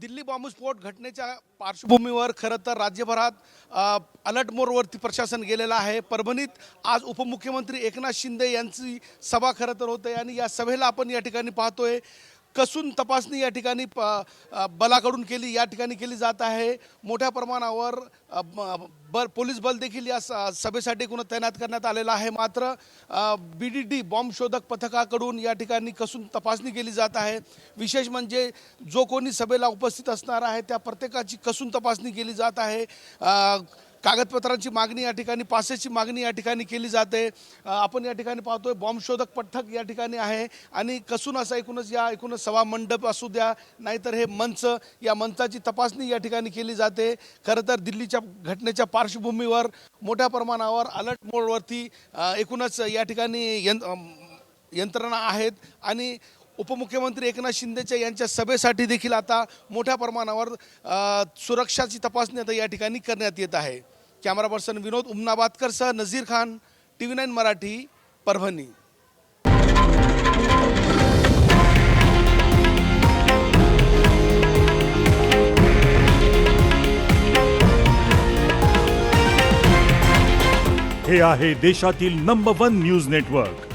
दिल्ली बॉम्बस्फोट घटनेच्या पार्श्वभूमीवर खरं तर राज्यभरात अलर्ट मोडवरती प्रशासन गेलेलं आहे. परभणीत आज उपमुख्यमंत्री एकनाथ शिंदे यांची सभा खरं तर होते आणि या सभेला आपण या ठिकाणी पाहतोय. कसून तपासणी या ठिकाणी प बलाकडून केली या ठिकाणी केली जात आहे. मोठ्या प्रमाणावर ब- बल पोलीस बल देखील या स- सभेसाठी एकूण तैनात करण्यात आलेला आहे. मात्र बी डी डी बॉम्ब शोधक पथकाकडून या ठिकाणी कसून तपासणी केली जात आहे. विशेष म्हणजे जो कोणी सभेला उपस्थित असणार आहे त्या प्रत्येकाची कसून तपासणी केली जात आहे. कागदपत्रांची मागणी या ठिकाणी पासेसची मागणी या ठिकाणी केली जाते. आपण या ठिकाणी पाहतोय बॉम्बशोधक पथक या ठिकाणी आहे. आणि कसून असा एकूणच या एकूणच सभा मंडप असू द्या नाहीतर हे मंच या मंचाची तपासणी या ठिकाणी केली जाते. खरं तर दिल्लीच्या घटनेच्या पार्श्वभूमीवर मोठ्या प्रमाणावर अलर्ट मोडवरती एकूणच या ठिकाणी यं यंत्रणा आहेत. आणि उपमुख्यमंत्री एकनाथ शिंदेच्या यांच्या सभेसाठी देखील आता मोठ्या प्रमाणावर सुरक्षाची तपासणी आता या ठिकाणी करण्यात येत आहे. Camera person Vinod उमनाबादकरसह Nazir Khan T V nine Marathi Parbhani. हे आहे देशातील नंबर वन न्यूज नेटवर्क